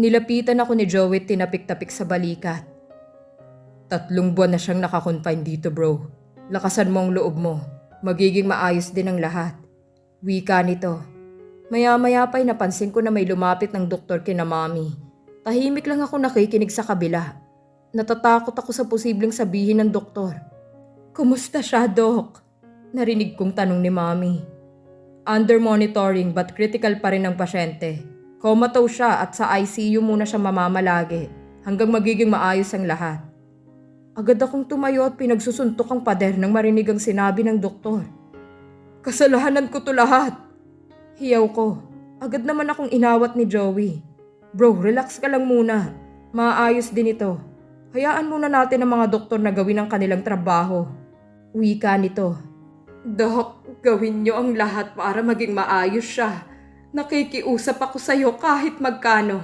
Nilapitan ako ni Joey tinapik-tapik sa balikat. Tatlong buwan na siyang nakakonfine dito bro. Lakasan mo ang loob mo. Magiging maayos din ang lahat. Wika nito. Maya-maya pa'y napansin ko na may lumapit ng doktor kina mami. Tahimik lang ako nakikinig sa kabila. Natatakot ako sa posibleng sabihin ng doktor. Kumusta siya, Dok? Narinig kong tanong ni Mami. Under monitoring but critical pa rin ang pasyente. Comatose siya at sa ICU muna siya mamamalagi hanggang magiging maayos ang lahat. Agad akong tumayo at pinagsusuntok ang pader nang marinig ang sinabi ng doktor. Kasalanan ko to lahat. Hiyaw ko. Agad naman akong inawat ni Joey. Bro, relax ka lang muna. Maayos din ito. Hayaan muna natin ang mga doktor na gawin ang kanilang trabaho. Wika nito. Dok, gawin niyo ang lahat para maging maayos siya. Nakikiusap ako sa iyo kahit magkano.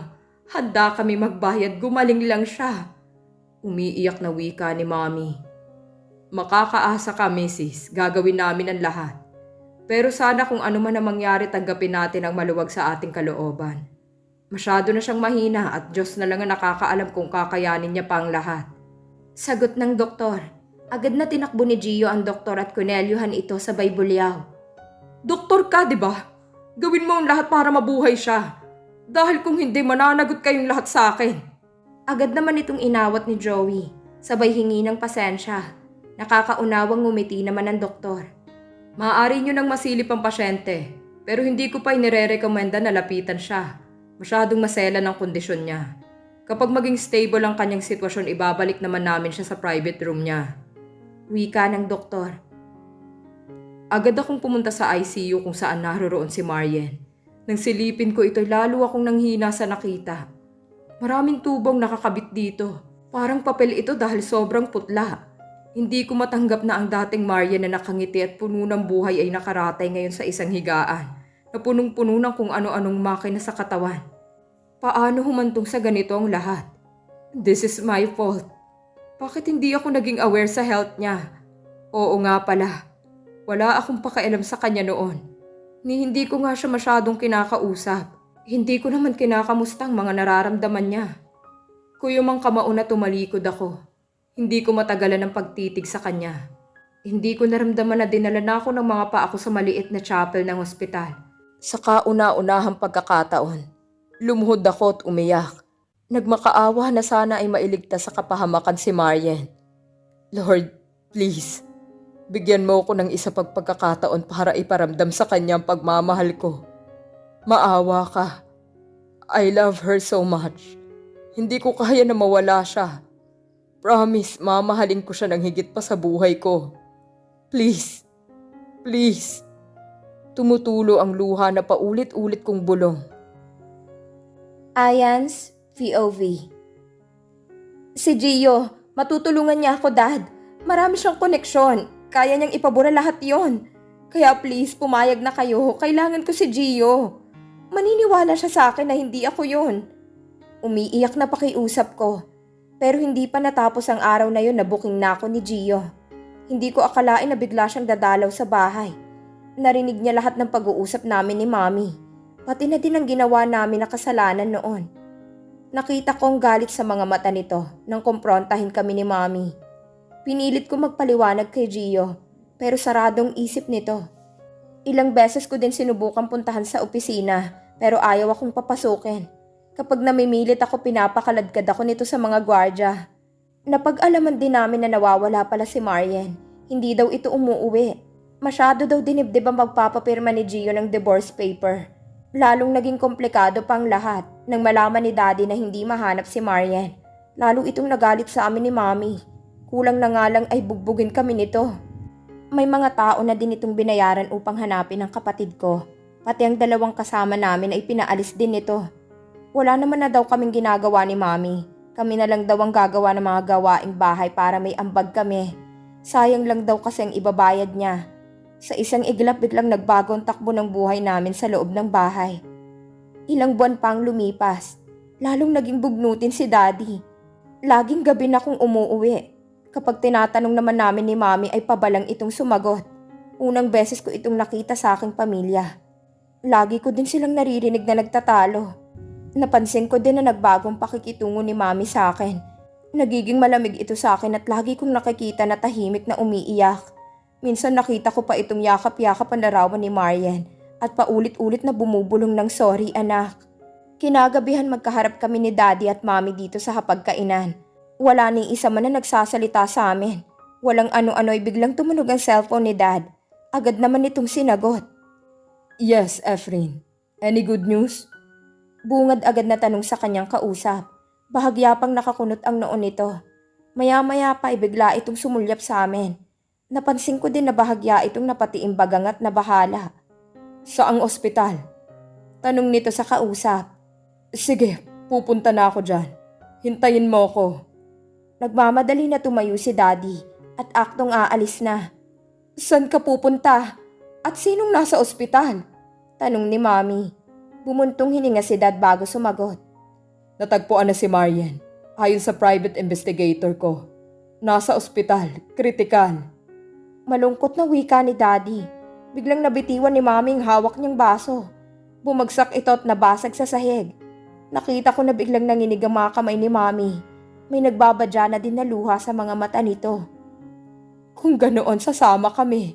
Handa kami magbayad, gumaling lang siya. Umiiyak na wika ni Mami. Makakaasa ka, Mrs. Gagawin namin ang lahat. Pero sana kung ano man ang mangyari, tanggapin natin ang maluwag sa ating kalooban. Masyado na siyang mahina at Diyos na lang ang nakakaalam kung kakayanin niya pa ang lahat. Sagot ng doktor. Agad na tinakbo ni Gio ang doktor at kunelyuhan ito sa Baybulyaw. Doktor ka, di ba? Gawin mo ang lahat para mabuhay siya. Dahil kung hindi, mananagot kayong lahat sa akin. Agad naman itong inawat ni Joey. Sabay hingi ng pasensya. Nakakaunawang ngumiti naman ang doktor. Maaari nyo nang masilip ang pasyente, pero hindi ko pa inire-recommenda na lapitan siya. Masyadong masela ng kondisyon niya. Kapag maging stable ang kanyang sitwasyon, ibabalik naman namin siya sa private room niya. Wika ng doktor. Agad akong pumunta sa ICU kung saan naroroon si Marian. Nang silipin ko ito'y lalo akong nanghina sa nakita. Maraming tubong nakakabit dito. Parang papel ito dahil sobrang putla. Hindi ko matanggap na ang dating Marian na nakangiti at puno ng buhay ay nakaratay ngayon sa isang higaan na punong-puno ng kung ano-anong makina sa katawan. Paano humantong sa ganito ang lahat? This is my fault. Bakit hindi ako naging aware sa health niya? Oo nga pala. Wala akong pakialam sa kanya noon. Ni hindi ko nga siya masyadong kinakausap. Hindi ko naman kinakamusta ang mga nararamdaman niya. Kuyumang kamauna tumalikod ako. Hindi ko matagalan ang pagtitig sa kanya. Hindi ko naramdaman na dinala na ako ng mga pa ako sa maliit na chapel ng ospital. Sa kauna-unahang pagkakataon, lumuhod ako at umiyak. Nagmakaawa na sana ay mailigtas sa kapahamakan si Marian. Lord, please, bigyan mo ko ng isa pag pagkakataon para iparamdam sa kanya ang pagmamahal ko. Maawa ka. I love her so much. Hindi ko kaya na mawala siya. Promise, mamahalin ko siya ng higit pa sa buhay ko. Please, please. Tumutulo ang luha na paulit-ulit kong bulong. Ayans, VOV. Si Gio, matutulungan niya ako, Dad. Marami siyang koneksyon. Kaya niyang ipabura lahat yon. Kaya please, pumayag na kayo. Kailangan ko si Gio. Maniniwala siya sa akin na hindi ako yon. Umiiyak na pakiusap ko. Pero hindi pa natapos ang araw na yon na booking na ako ni Gio. Hindi ko akalain na bigla siyang dadalaw sa bahay. Narinig niya lahat ng pag-uusap namin ni Mami. Pati na din ang ginawa namin na kasalanan noon. Nakita kong galit sa mga mata nito nang kumprontahin kami ni Mami. Pinilit ko magpaliwanag kay Gio, pero saradong isip nito. Ilang beses ko din sinubukang puntahan sa opisina, pero ayaw akong papasukin. Kapag namimilit ako, pinapakaladkad ako nito sa mga gwardya. Napag-alaman din namin na nawawala pala si Marian. Hindi daw ito umuuwi. Masyado daw dinibdib ang magpapapirma ni Gio ng divorce paper. Lalong naging komplikado pang lahat nang malaman ni Daddy na hindi mahanap si Marian. Lalo itong nagalit sa amin ni Mami. Kulang na nga lang ay bugbugin kami nito. May mga tao na din itong binayaran upang hanapin ang kapatid ko. Pati ang dalawang kasama namin ay pinaalis din nito. Wala naman na daw kaming ginagawa ni Mami. Kami na lang daw ang gagawa ng mga gawaing bahay para may ambag kami. Sayang lang daw kasi ang ibabayad niya. Sa isang iglap biglang nagbago ang takbo ng buhay namin sa loob ng bahay. Ilang buwan pang lumipas, lalong naging bugnutin si Daddy. Laging gabi na kung umuuwi. Kapag tinatanong naman namin ni Mami ay pabalang itong sumagot. Unang beses ko itong nakita sa aking pamilya. Lagi ko din silang naririnig na nagtatalo. Napansin ko din na nagbagong pakikitungo ni mami sa akin. Nagiging malamig ito sa akin at lagi kong nakikita na tahimik na umiiyak. Minsan nakita ko pa itong yakap-yakap ang larawan ni Marian at paulit-ulit na bumubulong ng sorry anak. Kinagabihan magkaharap kami ni daddy at mami dito sa hapagkainan. Wala ni isa man na nagsasalita sa amin. Walang ano-ano'y biglang tumunog ang cellphone ni dad. Agad naman itong sinagot. Yes, Efren. Any good news? Bungad agad na tanong sa kanyang kausap. Bahagya pang nakakunot ang noon nito. Maya-maya pa ay bigla itong sumulyap sa amin. Napansin ko din na bahagya itong napatiimbagang at nabahala. Saang ospital? Tanong nito sa kausap. Sige, pupunta na ako dyan. Hintayin mo ko. Nagmamadali na tumayo si daddy at aktong aalis na. San ka pupunta? At sinong nasa ospital? Tanong ni mami. Bumuntong hininga si dad bago sumagot. Natagpuan na si Marian. Ayon sa private investigator ko. Nasa ospital, kritikal. Malungkot na wika ni daddy. Biglang nabitiwan ni mami ang hawak niyang baso. Bumagsak ito at nabasag sa sahig. Nakita ko na biglang nanginig ang mga kamay ni mami. May nagbabadya na din na luha sa mga mata nito. Kung ganoon, sasama kami.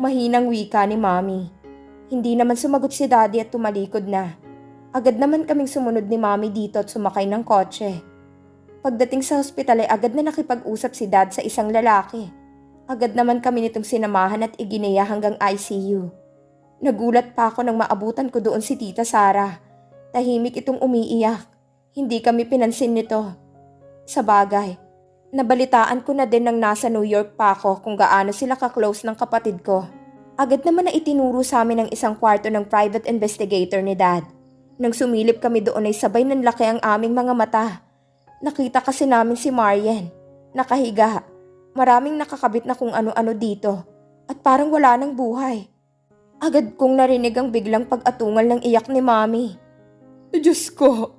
Mahinang wika ni mami. Hindi naman sumagot si daddy at tumalikod na. Agad naman kaming sumunod ni mami dito at sumakay ng kotse. Pagdating sa hospital ay agad na nakipag-usap si dad sa isang lalaki. Agad naman kami nitong sinamahan at igineya hanggang ICU. Nagulat pa ako nang maabutan ko doon si Tita Sara. Tahimik itong umiiyak. Hindi kami pinansin nito. Sa bagay, nabalitaan ko na din nang nasa New York pa ako kung gaano sila ka-close ng kapatid ko. Agad naman na itinuro sa amin ang isang kwarto ng private investigator ni Dad. Nang sumilip kami doon ay sabay ng laki ang aming mga mata. Nakita kasi namin si Marian. Nakahiga. Maraming nakakabit na kung ano-ano dito. At parang wala ng buhay. Agad kong narinig ang biglang pag-atungal ng iyak ni Mami. Diyos ko,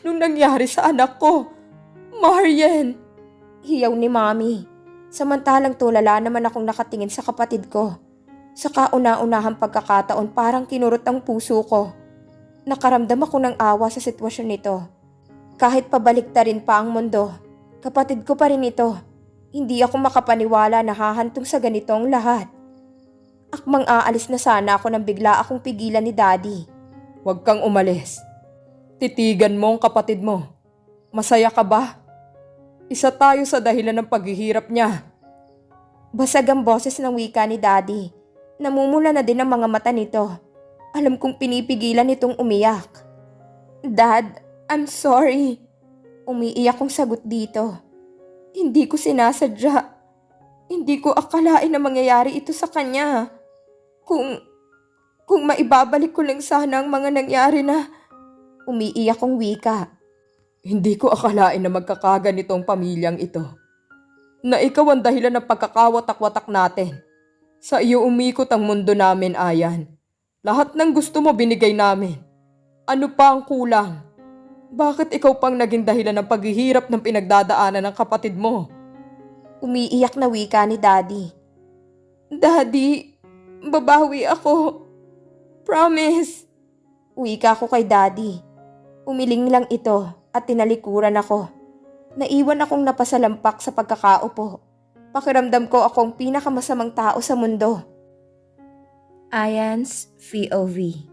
anong nangyari sa anak ko? Marian! Hiyaw ni Mami. Samantalang tulala naman akong nakatingin sa kapatid ko. Sa kauna-unahang pagkakataon parang kinurot ang puso ko. Nakaramdam ako ng awa sa sitwasyon nito. Kahit pabaliktarin pa ang mundo, kapatid ko pa rin ito. Hindi ako makapaniwala na hahantong sa ganitong lahat. Akmang aalis na sana ako nang bigla akong pigilan ni Daddy. Huwag kang umalis. Titigan mo ang kapatid mo. Masaya ka ba? Isa tayo sa dahilan ng paghihirap niya. Basag ang boses ng wika ni Daddy. Namumula na din ang mga mata nito. Alam kong pinipigilan nitong umiyak. Dad, I'm sorry. Umiiyak kong sagot dito. Hindi ko sinasadya. Hindi ko akalain na mangyayari ito sa kanya. Kung, kung maibabalik ko lang sana ang mga nangyari na umiiyak kong wika. Hindi ko akalain na magkakaganitong pamilyang ito. Na ikaw ang dahilan ng pagkakawatak-watak natin. Sa iyo umikot ang mundo namin, Ayan. Lahat ng gusto mo binigay namin. Ano pa ang kulang? Bakit ikaw pang naging dahilan ng paghihirap ng pinagdadaanan ng kapatid mo? Umiiyak na wika ni Daddy. Daddy, babawi ako. Promise. Wika ko kay Daddy. Umiling lang ito at tinalikuran ako. Naiwan akong napasalampak sa pagkakaupo. Pakiramdam ko akong pinakamasamang tao sa mundo. Ayan's POV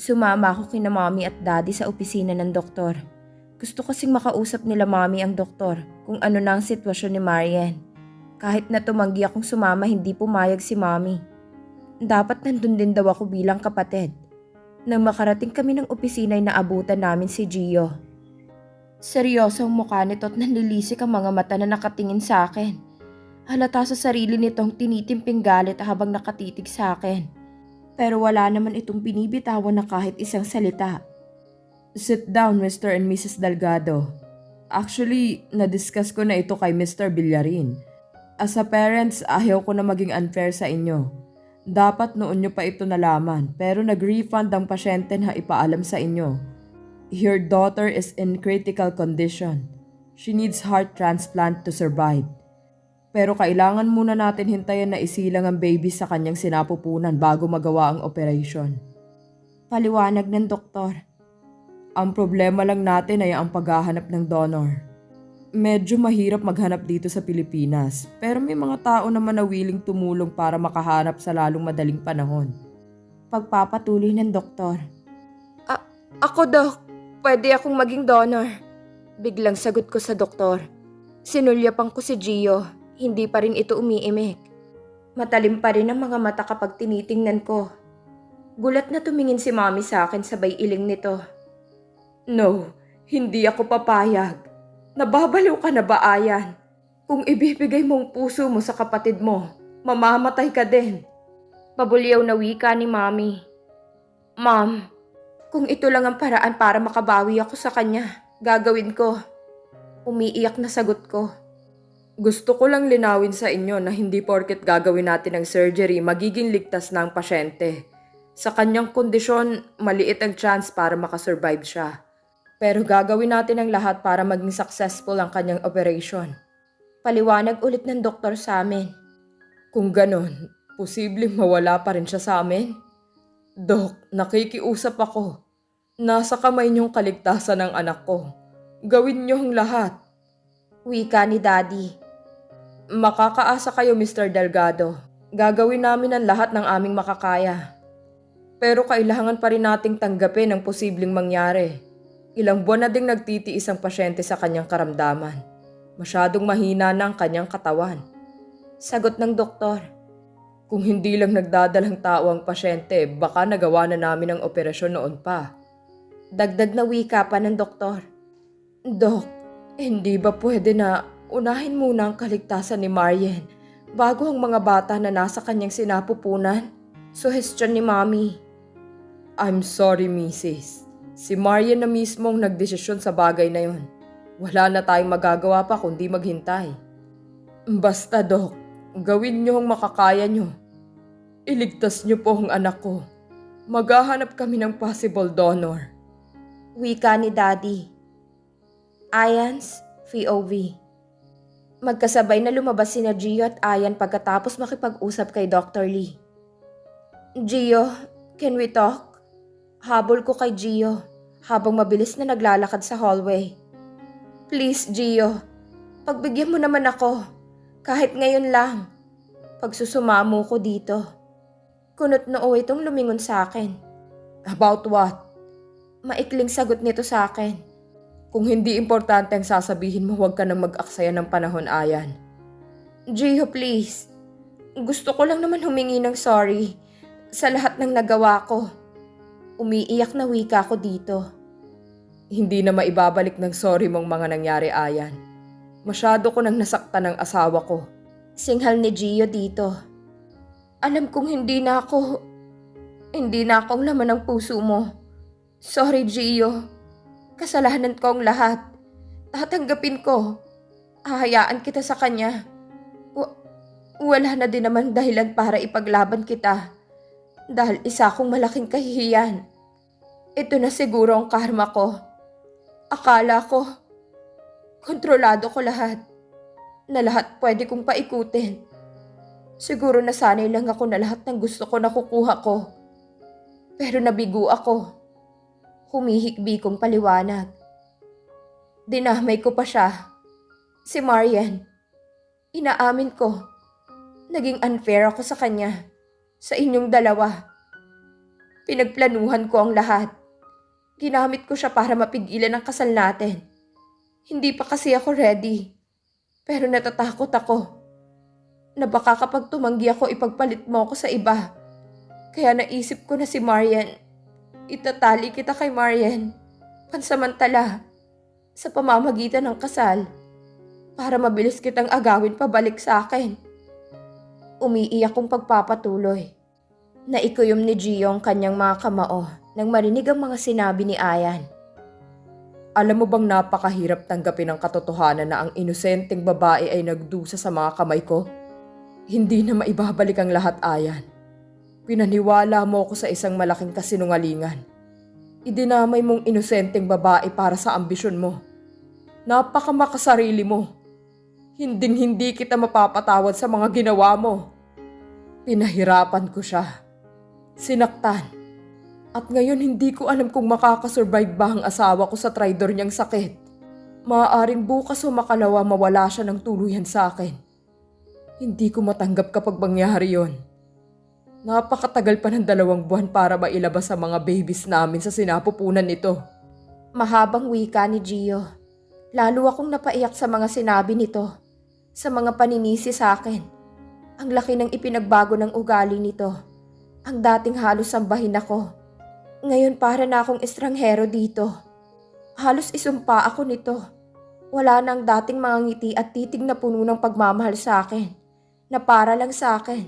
Sumama ako kina mommy at daddy sa opisina ng doktor. Gusto kasing makausap nila mommy ang doktor kung ano na ang sitwasyon ni Marian. Kahit na tumanggi akong sumama hindi pumayag si mommy. Dapat nandun din daw ako bilang kapatid. Nang makarating kami ng opisina ay naabutan namin si Gio. Seryoso ang mukha nito at nanlilisik ang mga mata na nakatingin sa akin. Halata sa sarili nitong tinitimping galit habang nakatitig sa akin. Pero wala naman itong binibitawan na kahit isang salita. Sit down, Mr. and Mrs. Delgado. Actually, na-discuss ko na ito kay Mr. Villarin. As a parents, ayaw ko na maging unfair sa inyo. Dapat noon nyo pa ito nalaman, pero nag-refund ang pasyente na ipaalam sa inyo. Your daughter is in critical condition. She needs heart transplant to survive. Pero kailangan muna natin hintayin na isilang ang baby sa kanyang sinapupunan bago magawa ang operation. Paliwanag ng doktor. Ang problema lang natin ay ang paghahanap ng donor. Medyo mahirap maghanap dito sa Pilipinas, pero may mga tao naman na willing tumulong para makahanap sa lalong madaling panahon. Pagpapatuloy ng doktor. A- ako, Dok. Pwede akong maging donor. Biglang sagot ko sa doktor. Sinulyapan ko si Gio. Hindi pa rin ito umiimik. Matalim pa rin ang mga mata kapag tinitingnan ko. Gulat na tumingin si Mami sa akin sabay iling nito. No, hindi ako papayag. Nababaliw ka na ba, Ayan? Kung ibibigay mong puso mo sa kapatid mo, mamamatay ka din. Pabulyaw na wika ni Mami. Ma'am, kung ito lang ang paraan para makabawi ako sa kanya, gagawin ko. Umiiyak na sagot ko. Gusto ko lang linawin sa inyo na hindi porket gagawin natin ang surgery, magiging ligtas na ang pasyente. Sa kanyang kondisyon, maliit ang chance para makasurvive siya. Pero gagawin natin ang lahat para maging successful ang kanyang operation. Paliwanag ulit ng doktor sa amin. Kung ganon, posibleng mawala pa rin siya sa amin. Dok, nakikiusap ako. Nasa kamay niyong kaligtasan ng anak ko. Gawin niyo ang lahat. Wika ni Daddy. Makakaasa kayo, Mr. Delgado. Gagawin namin ang lahat ng aming makakaya. Pero kailangan pa rin nating tanggapin ang posibleng mangyari. Ilang buwan na ding nagtitiis ang pasyente sa kanyang karamdaman. Masyadong mahina na ang kanyang katawan. Sagot ng doktor. Kung hindi lang nagdadalang tao ang pasyente, baka nagawa na namin ang operasyon noon pa. Dagdag na wika pa ng doktor. Dok, hindi ba pwede na unahin muna ang kaligtasan ni Marian bago ang mga bata na nasa kanyang sinapupunan? Suhestyon ni Mami. I'm sorry, Mrs. Si Marian na mismo ang nagdesisyon sa bagay na yon. Wala na tayong magagawa pa kundi maghintay. Basta, Dok, gawin niyo ang makakaya niyo. Iligtas niyo po ang anak ko. Maghahanap kami ng possible donor. Wika ni Daddy. Ayans, VOV. Magkasabay na lumabas sina Gio at Ayan pagkatapos makipag-usap kay Dr. Lee. Gio, can we talk? Habol ko kay Gio habang mabilis na naglalakad sa hallway. Please, Gio. Pagbigyan mo naman ako. Kahit ngayon lang. Pagsusumamo ko dito. Kunot noo itong lumingon sa akin. About what? Maikling sagot nito sa akin. Kung hindi importante ang sasabihin mo, huwag ka nang mag-aksaya ng panahon, Ayan. Gio, please. Gusto ko lang naman humingi ng sorry sa lahat ng nagawa ko. Umiiyak na wika ko dito. Hindi na maibabalik ng sorry mong mga nangyari, Ayan. Masyado ko nang nasaktan ng asawa ko. Singhal ni Gio dito. Alam kong hindi na ako... Hindi na akong laman ng puso mo. Sorry, Gio. Kasalanan ko ang lahat. Tatanggapin ko. Hahayaan kita sa kanya. Wa- wala na din naman dahilan para ipaglaban kita. Dahil isa akong malaking kahihiyan. Ito na siguro ang karma ko. Akala ko, kontrolado ko lahat. Na lahat pwede kong paikutin. Siguro nasanay lang ako na lahat ng gusto ko nakukuha ko. Pero nabigo ako. Humihikbi kong paliwanag. Dinamay ko pa siya. Si Marian. Inaamin ko. Naging unfair ako sa kanya. Sa inyong dalawa. Pinagplanuhan ko ang lahat. Ginamit ko siya para mapigilan ang kasal natin. Hindi pa kasi ako ready. Pero natatakot ako. Na baka kapag tumanggi ako ipagpalit mo ako sa iba. Kaya naisip ko na si Marian. Itatali kita kay Marian. Pansamantala. Sa pamamagitan ng kasal. Para mabilis kitang agawin pabalik sa akin. Umiiyak kong pagpapatuloy. Naikuyom ni Gio ang kanyang mga kamao nang marinig ang mga sinabi ni Ayan. Alam mo bang napakahirap tanggapin ang katotohanan na ang inosenteng babae ay nagdusa sa mga kamay ko? Hindi na maibabalik ang lahat, Ayan. Pinaniwala mo ako sa isang malaking kasinungalingan. Idinamay mong inosenteng babae para sa ambisyon mo. Napakamakasarili mo. Hinding hindi kita mapapatawad sa mga ginawa mo. Pinahirapan ko siya. Sinaktan. At ngayon hindi ko alam kung makakasurvive ba ang asawa ko sa traidor niyang sakit. Maaaring bukas o makalawa mawala siya ng tuluyan sa akin. Hindi ko matanggap kapag mangyari yon. Napakatagal pa ng dalawang buwan para mailabas ang mga babies namin sa sinapupunan nito. Mahabang wika ni Gio. Lalo akong napaiyak sa mga sinabi nito. Sa mga paninisi sa akin. Ang laki ng ipinagbago ng ugali nito. Ang dating halos sambahin ako. Ngayon para na akong estranghero dito. Halos isumpa ako nito. Wala nang dating mga ngiti at titig na puno ng pagmamahal sa akin. Na para lang sa akin.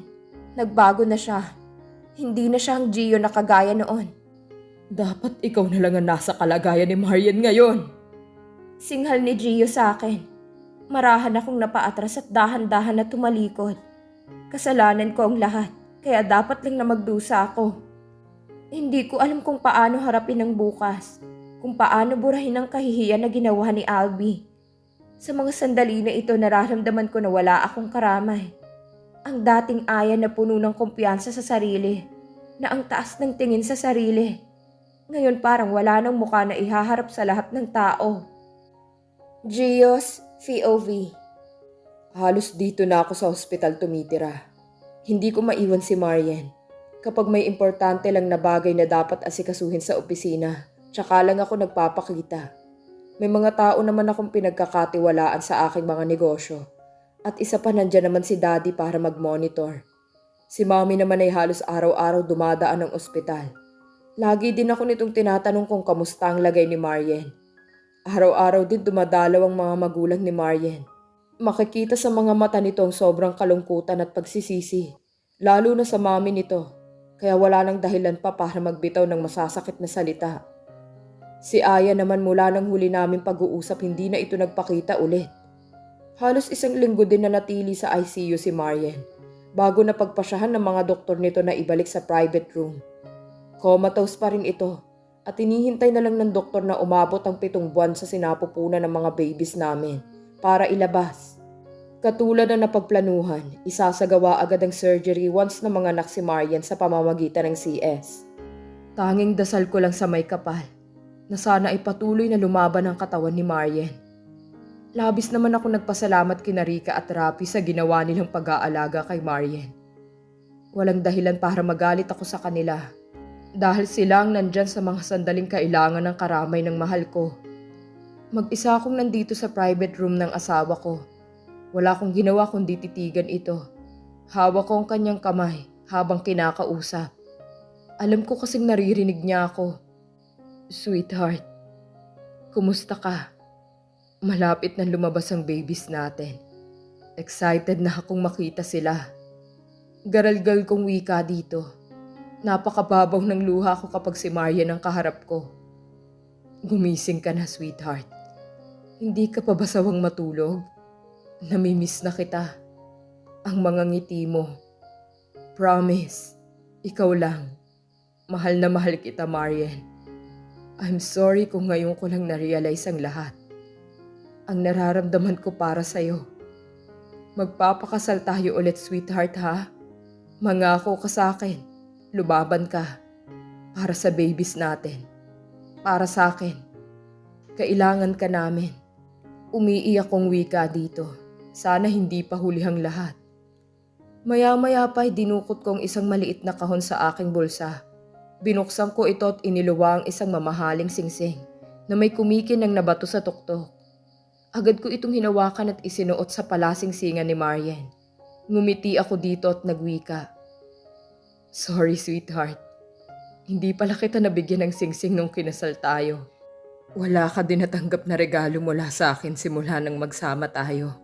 Nagbago na siya. Hindi na siya ang Gio na kagaya noon. Dapat ikaw na lang ang nasa kalagayan ni Marian ngayon. Singhal ni Gio sa akin. Marahan akong napaatras at dahan-dahan na tumalikod. Kasalanan ko ang lahat, kaya dapat lang na magdusa ako. Hindi ko alam kung paano harapin ang bukas, kung paano burahin ang kahihiyan na ginawa ni Albi. Sa mga sandali na ito nararamdaman ko na wala akong karamay. Ang dating aya na puno ng kumpiyansa sa sarili, na ang taas ng tingin sa sarili. Ngayon parang wala nang mukha na ihaharap sa lahat ng tao. Gios POV Halos dito na ako sa ospital tumitira. Hindi ko maiwan si Marian. Kapag may importante lang na bagay na dapat asikasuhin sa opisina, tsaka lang ako nagpapakita. May mga tao naman akong pinagkakatiwalaan sa aking mga negosyo. At isa pa nandyan naman si daddy para mag-monitor. Si mommy naman ay halos araw-araw dumadaan ng ospital. Lagi din ako nitong tinatanong kung kamusta ang lagay ni Marian. Araw-araw din dumadalaw ang mga magulang ni Marian. Makikita sa mga mata nito ang sobrang kalungkutan at pagsisisi, lalo na sa mami nito, kaya wala nang dahilan pa para magbitaw ng masasakit na salita. Si Aya naman mula nang huli namin pag-uusap hindi na ito nagpakita ulit. Halos isang linggo din na natili sa ICU si Marian bago na pagpasyahan ng mga doktor nito na ibalik sa private room. Comatose pa rin ito at hinihintay na lang ng doktor na umabot ang pitong buwan sa sinapupunan ng mga babies namin para ilabas. Katulad na napagplanuhan, isasagawa agad ang surgery once na mga anak si Marian sa pamamagitan ng CS. Tanging dasal ko lang sa may kapal na sana ay patuloy na lumaban ang katawan ni Marian. Labis naman ako nagpasalamat kina Rika at Rapi sa ginawa nilang pag-aalaga kay Marian. Walang dahilan para magalit ako sa kanila dahil sila ang nandyan sa mga sandaling kailangan ng karamay ng mahal ko. Mag-isa akong nandito sa private room ng asawa ko. Wala akong ginawa kundi titigan ito. Hawak ko ang kanyang kamay habang kinakausap. Alam ko kasing naririnig niya ako. Sweetheart, kumusta ka? Malapit na lumabas ang babies natin. Excited na akong makita sila. Garalgal kong wika dito. Napakababaw ng luha ko kapag si Marian ang kaharap ko. Gumising ka na, sweetheart. Hindi ka pa ba sawang matulog? Namimiss na kita. Ang mga ngiti mo. Promise, ikaw lang. Mahal na mahal kita, Marian. I'm sorry kung ngayon ko lang na-realize ang lahat. Ang nararamdaman ko para sa'yo. Magpapakasal tayo ulit, sweetheart, ha? Mangako ka sa akin. Lubaban ka. Para sa babies natin. Para sa akin. Kailangan ka namin. Umiiyak kong wika dito. Sana hindi pa hulihang lahat. Maya-maya pa'y dinukot kong isang maliit na kahon sa aking bulsa. Binuksan ko ito at iniluwa ang isang mamahaling singsing na may kumikin ng nabato sa tuktok. Agad ko itong hinawakan at isinuot sa palasingsingan ni Marian. Ngumiti ako dito at nagwika. Sorry, sweetheart. Hindi pala kita nabigyan ng singsing nung kinasal tayo. Wala ka din natanggap na regalo mula sa akin simula nang magsama tayo.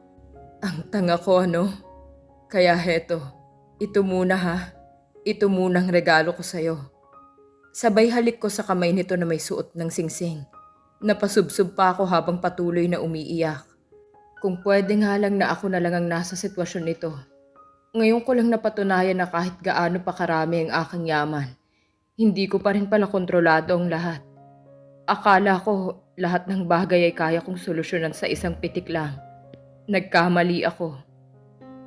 Ang tanga ko ano? Kaya heto, ito muna ha. Ito muna ang regalo ko sa'yo. Sabay halik ko sa kamay nito na may suot ng singsing. Napasubsob pa ako habang patuloy na umiiyak. Kung pwede nga lang na ako na lang ang nasa sitwasyon nito. Ngayon ko lang napatunayan na kahit gaano pa karami ang aking yaman, hindi ko pa rin pala kontrolado ang lahat. Akala ko lahat ng bagay ay kaya kong solusyonan sa isang pitik lang. Nagkamali ako.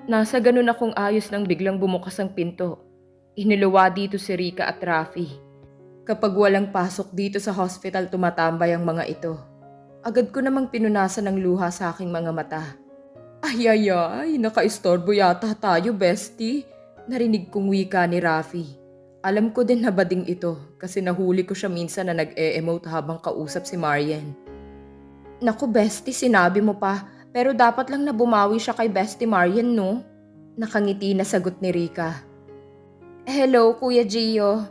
Nasa ganun akong ayos nang biglang bumukas ang pinto. Iniluwa dito si Rika at Rafi. Kapag walang pasok dito sa hospital tumatambay ang mga ito. Agad ko namang pinunasan ng luha sa aking mga mata. Ay ay ay, naka-istorbo yata tayo, bestie. Narinig kong wika ni Rafi. Alam ko din na bading ito kasi nahuli ko siya minsan na nag-e-emote habang kausap si Marian. Naku bestie, sinabi mo pa, pero dapat lang na bumawi siya kay bestie Marian no? Nakangiti na sagot ni Rika. Hello, Kuya Gio.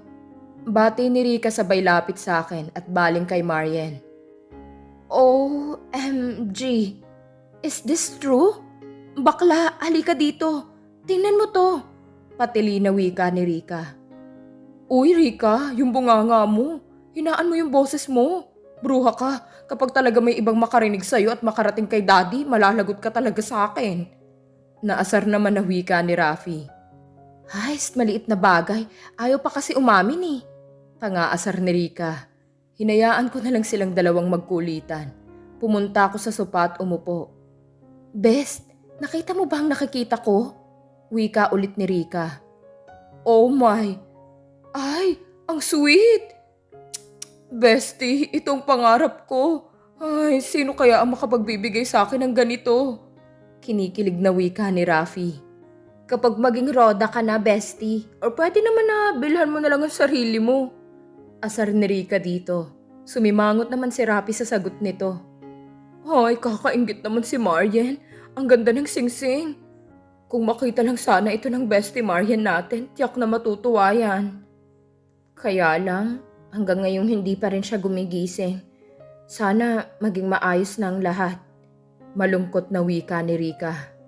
Bati ni Rika sabay lapit sa akin at baling kay Marian. OMG, is this true? Bakla, halika dito. Tingnan mo to. Patili na wika ni Rika. Uy, Rika, yung bunganga mo. Hinaan mo yung boses mo. Bruha ka. Kapag talaga may ibang makarinig sa'yo at makarating kay daddy, malalagot ka talaga sa akin. Naasar naman na wika ni Rafi. Ay, maliit na bagay. Ayaw pa kasi umamin eh. Pangaasar ni Rika. Hinayaan ko na lang silang dalawang magkulitan. Pumunta ako sa sopa at umupo. Best, nakita mo ba ang nakikita ko? Wika ulit ni Rika. Oh my! Ay, ang sweet! Bestie, itong pangarap ko. Ay, sino kaya ang makapagbibigay sa akin ng ganito? Kinikilig na wika ni Rafi. Kapag maging roda ka na, bestie, or pwede naman na bilhan mo na lang ang sarili mo. Asar ni Rika dito. Sumimangot naman si Rafi sa sagot nito. Ay, kakaingit naman si Marian. Ang ganda ng singsing. Kung makita lang sana ito ng bestie Marian natin, tiyak na matutuwa yan. Kaya lang, hanggang ngayon hindi pa rin siya gumigising. Sana maging maayos na ang lahat. Malungkot na wika ni Rika.